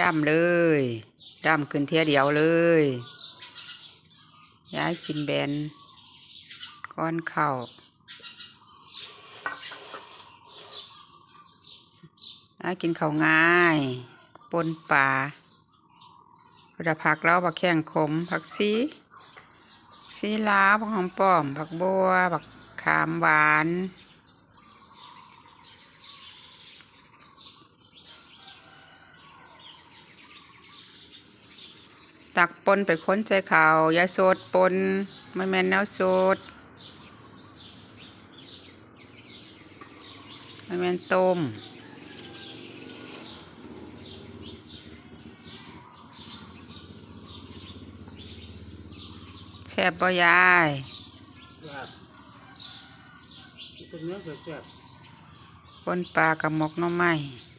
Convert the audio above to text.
ดำเลยดำขึ้นเทียเดียวเลย ย้ายกินแบนก้อนเข่าย้ายกินเข้าง่ายปนปลาพระผักเล้าผักแข้งขมผักซีซีลาวผักหอมป้อมผักบัวผักขามหวาน ตักปนไปค้นใจเขาวยาโสดปนไม่แม่นแนวโสดไม่แม่นต้มแซ่บบ่ยายครับเป็นเนื้อแซ่บปนปลากับหมกหน่อไม้ๆ